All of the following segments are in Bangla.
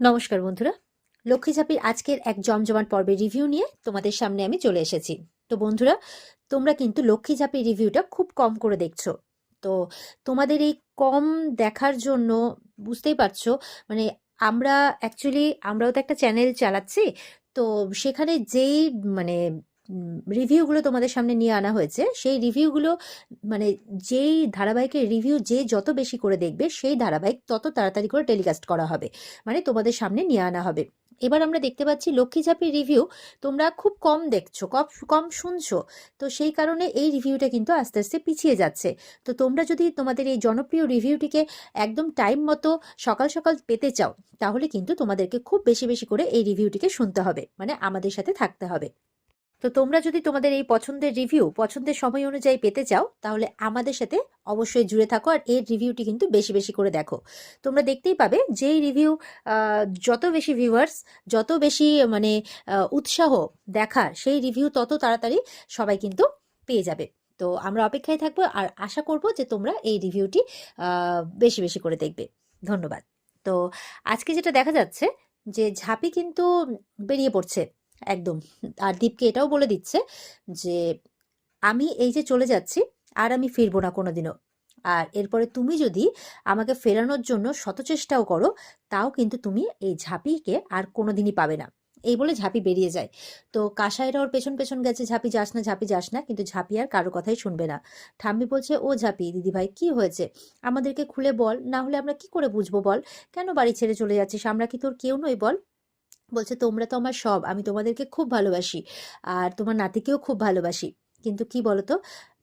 নমস্কার বন্ধুরা। লক্ষ্মী ঝাপির আজকের এক জমজমান পর্বের রিভিউ নিয়ে তোমাদের সামনে আমি চলে এসেছি। তো বন্ধুরা, তোমরা কিন্তু লক্ষ্মী ঝাপির রিভিউটা খুব কম করে দেখছ। তো তোমাদের এই কম দেখার জন্য বুঝতেই পারছ মানে আমরা অ্যাকচুয়ালি আমরাও তো একটা চ্যানেল চালাচ্ছি, তো সেখানে যেই মানে রিভিউগুলো তোমাদের সামনে নিয়ে আনা হয়েছে। সেই রিভিউগুলো মানে যেই ধারাবাহিকের রিভিউ যে যত বেশি করে দেখবে, সেই ধারাবাহিক তত তাড়াতাড়ি করে টেলিকাস্ট করা হবে। মানে তোমাদের সামনে নিয়ে আনা হবে। এবার আমরা দেখতে পাচ্ছি লক্ষ্মী ঝাপির রিভিউ তোমরা খুব কম দেখছ, কম কম শুনছো। তো সেই কারণে এই রিভিউটা কিন্তু আস্তে আস্তে পিছিয়ে যাচ্ছে। তো তোমরা যদি তোমাদের এই জনপ্রিয় রিভিউটিকে একদম টাইম মতো সকাল সকাল পেতে চাও, তাহলে কিন্তু তোমাদেরকে খুব বেশি বেশি করে এই রিভিউটিকে শুনতে হবে। মানে আমাদের সাথে থাকতে হবে। তো তোমরা যদি তোমাদের এই পছন্দের রিভিউ পছন্দের সময় অনুযায়ী পেতে চাও, তাহলে আমাদের সাথে অবশ্যই জুড়ে থাকো আর এর রিভিউটি কিন্তু বেশি বেশি করে দেখো। তোমরা দেখতেই পাবে যেই রিভিউ যত বেশি ভিউয়ার্স যত বেশি মানে উৎসাহ দেখার সেই রিভিউ তত তাড়াতাড়ি সবাই কিন্তু পেয়ে যাবে। তো আমরা অপেক্ষায় থাকব আর আশা করব যে তোমরা এই রিভিউটি বেশি বেশি করে দেখবে। ধন্যবাদ। তো আজকে যেটা দেখা যাচ্ছে যে ঝাঁপি কিন্তু বেরিয়ে পড়ছে। একদম। আর দীপকে এটাও বলে দিচ্ছে যে, আমি এই যে চলে যাচ্ছি, আর আমি ফিরবো না কোনোদিনও। আর এরপরে তুমি যদি আমাকে ফেরানোর জন্য শত চেষ্টাও করো, তাও কিন্তু তুমি এই ঝাঁপিকে আর কোনোদিনই পাবে না। এই বলে ঝাঁপি বেরিয়ে যায়। তো কাসাইরা ওর পেছন পেছন গেছে, ঝাঁপি যাস না, ঝাঁপি যাস না। কিন্তু ঝাঁপি আর কারও কথাই শুনবে না। ঠাম্মি বলছে, ও ঝাঁপি, দিদিভাই, কি হয়েছে? আমাদেরকে খুলে বল, না হলে আমরা কি করে বুঝব বল? কেন বাড়ি ছেড়ে চলে যাচ্ছিস? আমরা কি তোর কেউ নই বল? বলছে, তোমরা তো আমার সব, আমি তোমাদেরকে খুব ভালোবাসি আর তোমার নাতিকেও খুব ভালোবাসি। কিন্তু কি বলতো,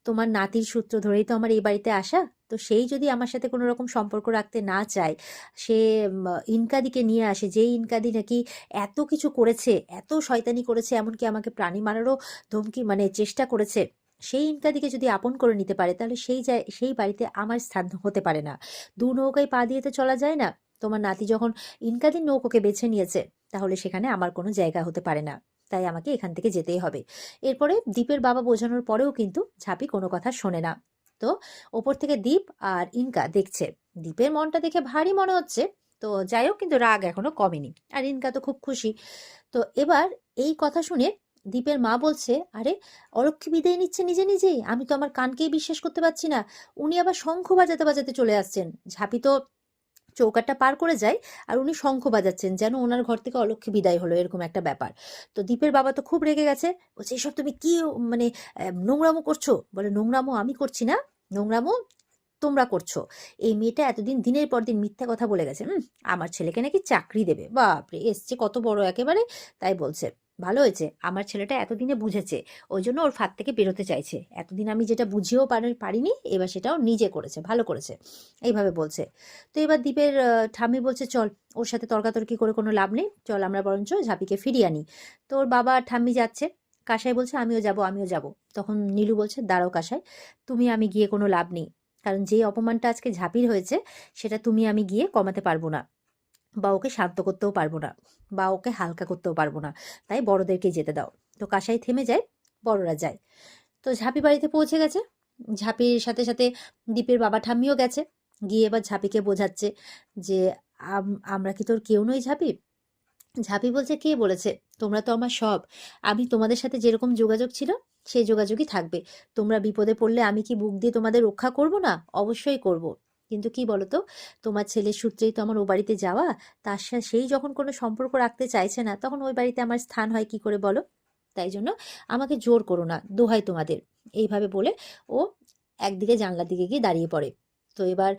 তোমার নাতির সূত্র ধরেই তো আমার এই বাড়িতে আসা। তো সেই যদি আমার সাথে কোনো রকম সম্পর্ক রাখতে না চায়, সে ইনকাদিকে নিয়ে আসে, যেই ইনকাদি নাকি এত কিছু করেছে, এত শয়তানি করেছে, এমনকি আমাকে প্রাণী মারারও ধমকি মানে চেষ্টা করেছে, সেই ইনকাদিকে যদি আপন করে নিতে পারে, তাহলে সেই সেই বাড়িতে আমার স্থান হতে পারে না। দু নৌকায় পা দিয়ে তো চলা যায় না। তোমার নাতি যখন ইনকাদির নৌকোকে বেছে নিয়েছে তাহলে সেখানে আমার কোনো জায়গা হতে পারে না। তাই আমাকে এখান থেকে যেতেই হবে। এরপরে দীপের বাবা বোঝানোর পরেও কিন্তু ঝাঁপি কোনো কথা শোনে না। তো ওপর থেকে দ্বীপ আর ইনকা দেখছে। দ্বীপের মনটা দেখে ভারী মনে হচ্ছে। তো যাই হোক, কিন্তু রাগ এখনও কমেনি। আর ইনকা তো খুব খুশি। তো এবার এই কথা শুনে দীপের মা বলছে, আরে অলক্ষী বিদায় নিচ্ছে নিজে নিজেই। আমি তো আমার কানকেই বিশ্বাস করতে পারছি না। উনি আবার শঙ্খ বাজাতে বাজাতে চলে আসছেন। ঝাঁপি তো চৌকাটটা পার করে যায় আর উনি শঙ্খ বাজাচ্ছেন যেন ওনার ঘর থেকে অলক্ষ্যে বিদায় হলো, এরকম একটা ব্যাপার। তো দীপের বাবা তো খুব রেগে গেছে, বলছে, এসব তুমি কি মানে নোংরামো করছ? বলে, নোংরামো আমি করছি না, নোংরামো তোমরা করছ। এই মেয়েটা এতদিন দিনের পর দিন মিথ্যা কথা বলে গেছে আমার ছেলেকে নাকি চাকরি দেবে, বাপরে, এসছে কত বড় একেবারে, তাই বলছে। ভালো হয়েছে। আমার ছেলেটা এতদিনে বুঝেছে। ওই জন্য ওর ফাঁদ থেকে বেরোতে চাইছে। এতদিন আমি যেটা বুঝিয়েও পারি- পারিনি, এবার সেটাও নিজে করেছে, ভালো করেছে। এইভাবে বলছে। তো এবার দ্বীপের ঠাম্মি বলছে, চল, ওর সাথে তর্কাতর্কি করে কোনো লাভ নেই। চল আমরা বরঞ্চ ঝাঁপিকে ফিরিয়ে আনি। তো ওর বাবা আর ঠাম্মি যাচ্ছে। কাসাই বলছে, আমিও যাব আমিও যাব। তখন নীলু বলছে, দাঁড়াও কাসাই, তুমি আমি গিয়ে কোনো লাভ নেই। কারণ যে অপমানটা আজকে ঝাঁপির হয়েছে, সেটা তুমি আমি গিয়ে কমাতে পারব না। বা ওকে শান্ত করতেও পারব না বা ওকে হালকা করতেও পারব না। তাই বড়দেরকে যেতে দাও। তো কাসাই থেমে যায়, বড়রা যায়। তো ঝাঁপি বাড়িতে পৌঁছে গেছে। ঝাঁপির সাথে সাথে দীপের বাবা ঠাম্মিও গেছে। গিয়ে এবার ঝাঁপিকে বোঝাচ্ছে যে, আম- আমরা কি তোর কেউ নই ঝাঁপি? ঝাঁপি বলছে, কে বলেছে? তোমরা তো আমার সব। আমি তোমাদের সাথে যেরকম যোগাযোগ ছিল, সেই যোগাযোগই থাকবে। তোমরা বিপদে পড়লে আমি কি বুক দিয়ে তোমাদের রক্ষা করব না? অবশ্যই করব। কিন্তু কি বলতো? তোমার ছেলের সূত্রেই তো আমার ও বাড়িতে যাওয়া। তার সাথে সেই যখন কোনো সম্পর্ক রাখতে চাইছে না, তখন ওই বাড়িতে আমার স্থান হয় কি করে বলো? তাই জন্য আমাকে জোর করো না, দোহাই তোমাদের। এইভাবে বলে ও একদিকে জানলার দিকে গিয়ে দাঁড়িয়ে পড়ে। তো এবার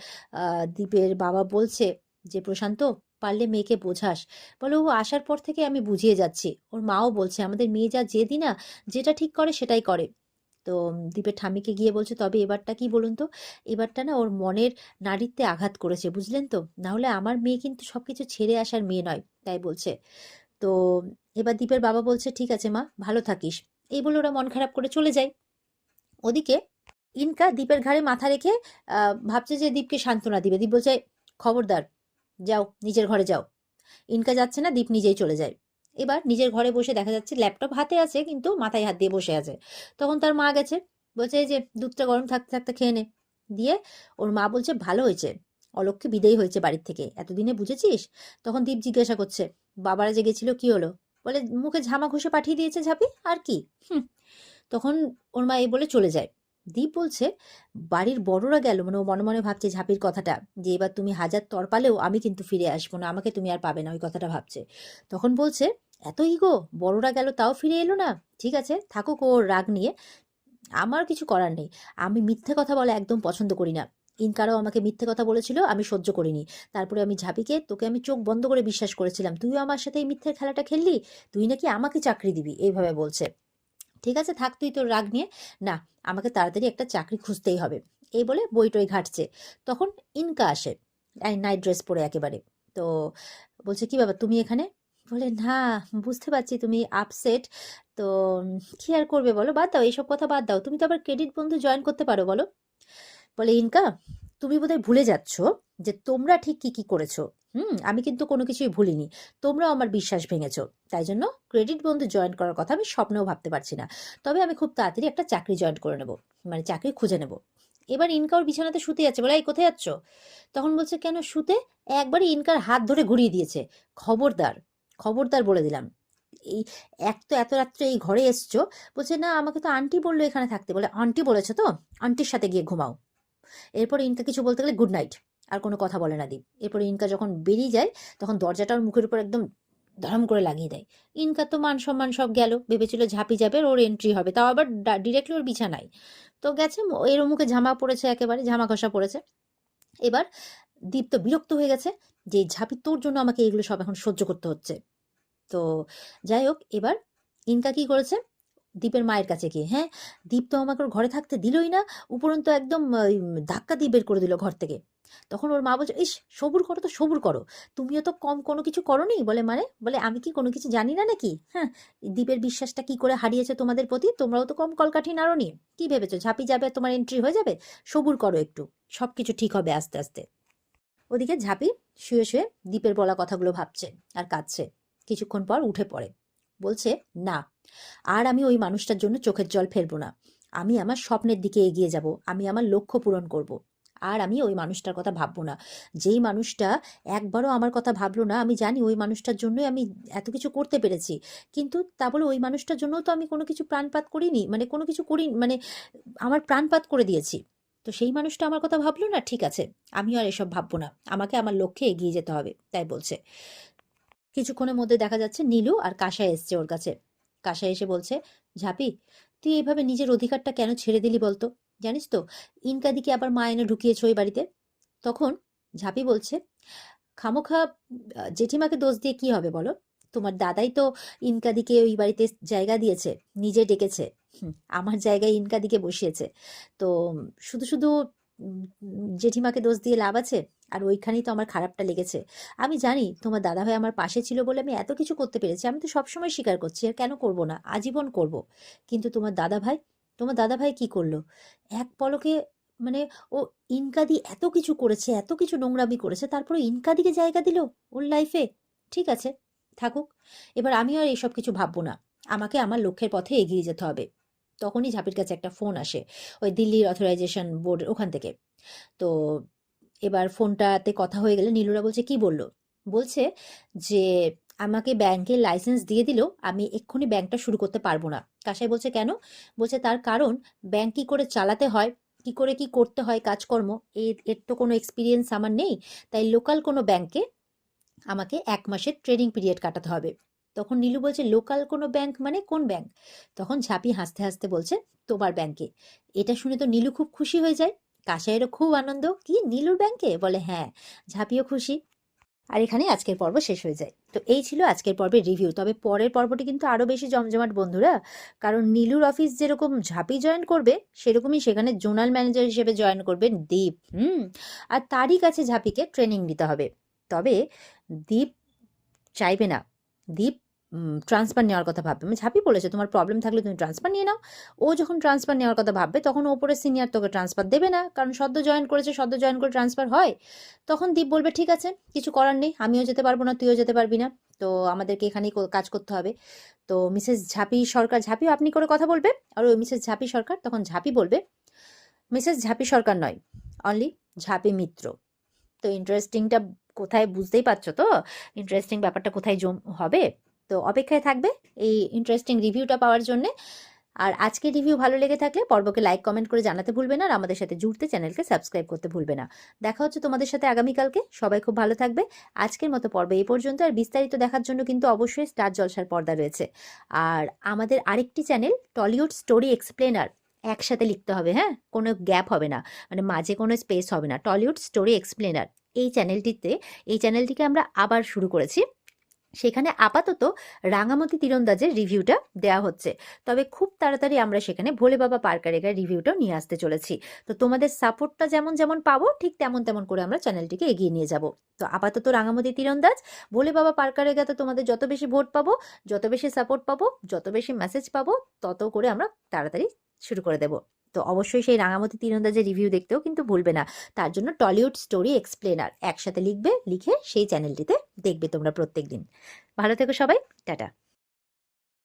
দীপের বাবা বলছে যে, প্রশান্ত, পারলে মেয়েকে বোঝাস। বলে, ও আসার পর থেকে আমি বুঝিয়ে যাচ্ছি। ওর মাও বলছে, আমাদের মেয়ে যা জেদি না যেটা ঠিক করে সেটাই করে। তো দীপের ঠাম্মিকে গিয়ে বলছে, তবে এবারটা কি বলুন তো? এবারটা না ওর মনের নারীত্বে আঘাত করেছে, বুঝলেন তো? না হলে আমার মেয়ে কিন্তু সবকিছু ছেড়ে আসার মেয়ে নয়। তাই বলছে। তো, এবার দীপের বাবা বলছে, ঠিক আছে মা, ভালো থাকিস। এই বলে ওরা মন খারাপ করে চলে যায়। ওদিকে ইনকা দীপের ঘাড়ে মাথা রেখে ভাবছে যে দীপকে সান্ত্বনা দিবে। দীপ বলছে, খবরদার, যাও, নিজের ঘরে যাও। ইনকা যাচ্ছে না, দীপ নিজেই চলে যায়। এবার নিজের ঘরে বসে দেখা যাচ্ছে ল্যাপটপ হাতে আছে, কিন্তু মাথায় হাত দিয়ে বসে আছে। তখন তার মা গেছে, বলছে যে, দুধটা গরম থাকতে থাকতে খেয়ে নে। দিয়ে ওর মা বলছে, ভালো হয়েছে। অলক্ষে বিদেয় হয়েছে বাড়ির থেকে। এতদিনে বুঝেছিস? তখন দীপ জিজ্ঞাসা করছে, বাবারা যে গেছিল, কি হলো? বলে, মুখে ঝামা ঘষে পাঠিয়ে দিয়েছে ঝাপি, আর কি? তখন ওর মা এই বলে চলে যায়। দীপ বলছে, বাড়ির বড়রা গেল মানে ও মনে মনে ভাবছে ঝাপির কথাটা, যে এবার তুমি হাজার তর পালেও আমি কিন্তু ফিরে আসব না, আমাকে তুমি আর পাবে না, ওই কথাটা ভাবছে। তখন বলছে এত ইগো বড়রা গেল তাও ফিরে এলো না। ঠিক আছে, থাকুক ওর রাগ নিয়ে। আমার কিছু করার নেই। আমি মিথ্যে কথা বলা একদম পছন্দ করি না। ইনকারও আমাকে মিথ্যে কথা বলেছিল, আমি সহ্য করিনি। তারপরে আমি ঝাপিকে তোকে আমি চোখ বন্ধ করে বিশ্বাস করেছিলাম। তুইও আমার সাথে এই মিথ্যের খেলাটা খেললি? তুই নাকি আমাকে চাকরি দিবি? এইভাবে বলছে। ঠিক আছে, থাক তুই তোর রাগ নিয়ে। না, আমাকে তাড়াতাড়ি একটা চাকরি খুঁজতেই হবে। এই বলে বই টই ঘাটছে। তখন ইনকা আসে। নাইট ড্রেস পরে একেবারে। তো বলছে, কি বাবা তুমি এখানে? বলে না বুঝতে পারছি তুমি আপসেট তো কি আর করবে বলো? বাদ দাও, এইসব কথা বাদ দাও। তুমি তো আবার ক্রেডিট বন্ধু জয়েন করতে পারো, বলো? বলে, ইনকা, তুমি বোধহয় ভুলে যাচ্ছ যে তোমরা ঠিক কি কি করেছ। হুম, আমি কিন্তু কোনো কিছুই ভুলিনি। তোমরাও আমার বিশ্বাস ভেঙেছো। তাই জন্য ক্রেডিট বন্ধু জয়েন করার কথা আমি স্বপ্নেও ভাবতে পারছি না। তবে আমি খুব তাড়াতাড়ি একটা চাকরি জয়েন করে নেব মানে চাকরি খুঁজে নেব। এবার ইনকা ওর বিছানাতে শুতে যাচ্ছে, বলে, এই, কোথায় যাচ্ছ? তখন বলছে, কেন শুতে? একবারই ইনকার হাত ধরে ঘুরিয়ে দিয়েছে। খবরদার খবরদার বলে দিলাম। এই, এক তো এত রাত্রে এই ঘরে এসছো, বলছে, না, আমাকে তো আন্টি বলল এখানে থাকতে। বলে আন্টি বলেছ তো? আন্টির সাথে গিয়ে ঘুমাও। এরপর ইনকা কিছু বলতে গেলে গুড নাইট আর কোনো কথা বলে না দীপ। এরপর ইনকা যখন বেরিয়ে যায়, তখন দরজাটা ওর মুখের উপর একদম ধরম করে লাগিয়ে দেয়। ইনকা তো মান সম্মান সব গেল, ভেবেছিল ঝাঁপি যাবে ওর এন্ট্রি হবে, তাও আবার ডিরেক্টলি ওর বিছানায়। তো গেছে এর মুখে ঝামা পড়েছে একেবারে ঝামা ঘষা পড়েছে। এবার দীপ তো বিরক্ত হয়ে গেছে যে, ঝাঁপি, তোর জন্য আমাকে এগুলো সব এখন সহ্য করতে হচ্ছে। তো যাই হোক, এবার ইনকা কি করেছে? দীপের মায়ের কাছে গিয়ে হ্যাঁ দীপ তো আমাকে ঘরে থাকতে দিলই না, উপরন্তু একদম ধাক্কা দিয়ে বের করে দিল ঘর থেকে। তখন ওর মা বলছে, ইস, সবুর করো তো, সবুর করো। তুমিও তো কম কোনো কিছু করো নি বলে মানে? বলে, আমি কি কোনো কিছু জানি না নাকি? হ্যাঁ দীপের বিশ্বাসটা কি করে হারিয়েছে তোমাদের প্রতি? তোমরাও তো কম কলকাঠি নাড়ো নি কি ভেবেছো? ঝাঁপি যাবে, তোমার এন্ট্রি হয়ে যাবে? সবুর করো একটু। সব কিছু ঠিক হবে আস্তে আস্তে। ওদিকে ঝাঁপি শুয়ে শুয়ে দীপের বলা কথাগুলো ভাবছে আর কাঁদছে। কিছুক্ষণ পর উঠে পড়ে। বলছে, না, আর আমি ওই মানুষটার জন্য চোখের জল ফেলব না। আমি আমার স্বপ্নের দিকে এগিয়ে যাব। আমি আমার লক্ষ্য পূরণ করব। আর আমি ওই মানুষটার কথা ভাববো না। যেই মানুষটা একবারও আমার কথা ভাবলো না, আমি জানি ওই মানুষটার জন্যই আমি এত কিছু করতে পেরেছি। কিন্তু তা বলে ওই মানুষটার জন্যও তো আমি কোনো কিছু প্রাণপাত করিনি মানে কোনো কিছু করি মানে আমার প্রাণপাত করে দিয়েছি। তো সেই মানুষটা আমার কথা ভাবলো না? ঠিক আছে আমি আর এসব ভাববো না। আমাকে আমার লক্ষ্যে এগিয়ে যেতে হবে, তাই বলছে। কিছুক্ষণের মধ্যে দেখা যাচ্ছে নীলু আর কাশা এসছে ওর কাছে। কাশা এসে বলছে, ঝাপি, তুই এভাবে নিজের অধিকারটা কেন ছেড়ে দিলি বলতো? জানিস তো, ইনকাদিকে আবার মা এনে ঢুকিয়েছ ওই বাড়িতে। তখন ঝাপি বলছে, খামোখা জেঠিমাকে দোষ দিয়ে কি হবে বলো? তোমার দাদাই তো ইনকাদিকে ওই বাড়িতে জায়গা দিয়েছে, নিজে ডেকেছে। আমার জায়গায় ইনকাদিকে বসিয়েছে। তো শুধু শুধু জেঠিমাকে দোষ দিয়ে লাভ আছে? আর ওইখানেই তো আমার খারাপটা লেগেছে। আমি জানি তোমার দাদাভাই আমার পাশে ছিল বলে আমি এত কিছু করতে পেরেছি, আমি তো সবসময় স্বীকার করছি, আর কেন করব না? আজীবন করব। কিন্তু তোমার দাদাভাই তোমার দাদাভাই কি করল? এক পলকে মানে ও ইনকাদি এত কিছু করেছে, এত কিছু নোংরামি করেছে, তারপরে ইনকাদিকে জায়গা দিল ওর লাইফে ঠিক আছে। থাকুক। এবার আমি আর এইসব কিছু ভাববো না। আমাকে আমার লক্ষ্যের পথে এগিয়ে যেতে হবে। তখনই ঝাপির কাছে একটা ফোন আসে ওই দিল্লির অথরাইজেশন বোর্ড ওখান থেকে। তো এবার ফোনটাতে কথা হয়ে গেলে নীলুরা বলছে, কি বলল? বলছে যে, আমাকে ব্যাংকের লাইসেন্স দিয়ে দিলেও আমি এক্ষুনি ব্যাংকটা শুরু করতে পারব না। কাসাই বলছে, কেন? বলছে, তার কারণ ব্যাংক কি করে চালাতে হয়, কি করে কি করতে হয় কাজকর্ম এর এর তো কোনো এক্সপিরিয়েন্স আমার নেই, তাই লোকাল কোনো ব্যাংকে আমাকে এক মাসের ট্রেনিং পিরিয়ড কাটাতে হবে। তখন নীলু বলছে, লোকাল কোনো ব্যাংক মানে কোন ব্যাংক? তখন ঝাঁপি হাসতে হাসতে বলছে, তোমার ব্যাংকে। এটা শুনে তো নীলু খুব খুশি হয়ে যায়। কাসাইয়েরও খুব আনন্দ, কি, নীলুর ব্যাংকে? বলে হ্যাঁ। ঝাঁপিও খুশি। আর এখানে আজকের পর্ব শেষ হয়ে যায়। তো এই ছিল আজকের পর্বের রিভিউ। তবে পরের পর্বটি কিন্তু আরও বেশি জমজমাট, বন্ধুরা। কারণ নীলুর অফিস যেরকম ঝাঁপি জয়েন করবে, সেরকমই সেখানে জোনাল ম্যানেজার হিসেবে জয়েন করবেন দীপ, হুম? আর তারই কাছে ঝাঁপিকে ট্রেনিং দিতে হবে। তবে দীপ চাইবে না। দীপ ট্রান্সফার নেওয়ার কথা ভাববে। মানে ঝাঁপি বলেছে, তোমার প্রবলেম থাকলে তুমি ট্রান্সফার নিয়ে নাও। ও যখন ট্রান্সফার নেওয়ার কথা ভাববে, তখন ওপরে সিনিয়র তোকে ট্রান্সফার দেবে না। কারণ সদ্য জয়েন করেছে, সদ্য জয়েন করে ট্রান্সফার হয়। তখন দীপ বলবে, ঠিক আছে, কিছু করার নেই, আমিও যেতে পারব না, তুইও যেতে পারবি না। তো আমাদেরকে এখানেই কাজ করতে হবে। তো মিসেস ঝাঁপি সরকার ঝাঁপিও আপনি করে কথা বলবে। আর ওই মিসেস ঝাঁপি সরকার তখন ঝাঁপি বলবে, মিসেস ঝাঁপি সরকার নয় অনলি ঝাঁপি মিত্র। তো ইন্টারেস্টিংটা কোথায় বুঝতেই পারছ তো? ইন্টারেস্টিং ব্যাপারটা কোথায় জম, হবে? তো অপেক্ষায় থাকবে এই ইন্টারেস্টিং রিভিউটা পাওয়ার জন্যে। আর আজকের রিভিউ ভালো লেগে থাকলে পর্বকে লাইক কমেন্ট করে জানাতে ভুলবে না আর আমাদের সাথে জুড়তে চ্যানেলকে সাবস্ক্রাইব করতে ভুলবে না। দেখা হচ্ছে তোমাদের সাথে আগামীকালকে। সবাই খুব ভালো থাকবে। আজকের মতো পর্ব এই পর্যন্ত। আর বিস্তারিত দেখার জন্য কিন্তু অবশ্যই স্টার জলসার পর্দা রয়েছে। আর আমাদের আরেকটি চ্যানেল টলিউড স্টোরি এক্সপ্লেনার একসাথে লিখতে হবে হ্যাঁ? কোনো গ্যাপ হবে না। মানে মাঝে কোনো স্পেস হবে না। টলিউড স্টোরি এক্সপ্লেনার এই চ্যানেলটিতে, এই চ্যানেলটিকে আমরা আবার শুরু করেছি। সেখানে আপাতত রাঙামতি তীরন্দাজের রিভিউটা দেওয়া হচ্ছে। তবে খুব তাড়াতাড়ি আমরা সেখানে ভোলে বাবা পার্কারেগার রিভিউটাও নিয়ে আসতে চলেছি। তো তোমাদের সাপোর্টটা যেমন যেমন পাবো, ঠিক তেমন তেমন করে আমরা চ্যানেলটিকে এগিয়ে নিয়ে যাব। তো আপাতত রাঙামতি তীরন্দাজ, ভোলে বাবা পার্কারেগাতে তোমাদের যত বেশি ভোট পাবো, যত বেশি সাপোর্ট পাবো, যত বেশি মেসেজ পাবো, তত করে আমরা তাড়াতাড়ি শুরু করে দেব। তো অবশ্যই সেই রাঙামতি তীরন্দাজের রিভিউ দেখতেও কিন্তু ভুলবে না। তার জন্য টলিউড স্টোরি এক্সপ্লেনার একসাথে লিখবে, লিখে সেই চ্যানেলটিতে দেখবে তোমরা প্রত্যেক দিন ভালো থেকো সবাই, টাটা।